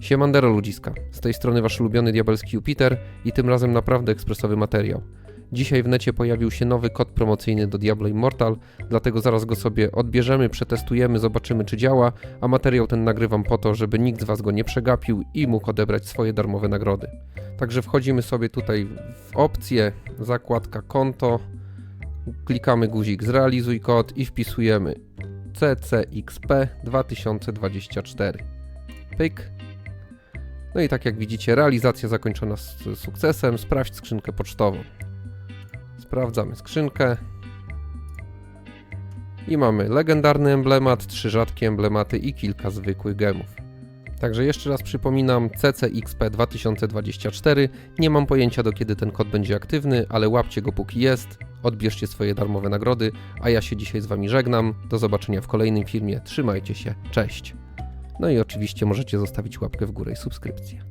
Siemandero ludziska, z tej strony wasz ulubiony diabelski Jupiter i tym razem naprawdę ekspresowy materiał. Dzisiaj w necie pojawił się nowy kod promocyjny do Diablo Immortal, dlatego zaraz go sobie odbierzemy, przetestujemy, zobaczymy czy działa, a materiał ten nagrywam po to, żeby nikt z was go nie przegapił i mógł odebrać swoje darmowe nagrody. Także wchodzimy sobie tutaj w opcję, zakładka konto, klikamy guzik zrealizuj kod i wpisujemy CCXP 2024. Pyk. No i tak jak widzicie, realizacja zakończona z sukcesem. Sprawdź skrzynkę pocztową. Sprawdzamy skrzynkę. I mamy legendarny emblemat, trzy rzadkie emblematy i kilka zwykłych gemów. Także jeszcze raz przypominam, CCXP 2024. Nie mam pojęcia do kiedy ten kod będzie aktywny, ale łapcie go póki jest. Odbierzcie swoje darmowe nagrody, a ja się dzisiaj z Wami żegnam. Do zobaczenia w kolejnym filmie. Trzymajcie się. Cześć. No i oczywiście możecie zostawić łapkę w górę i subskrypcję.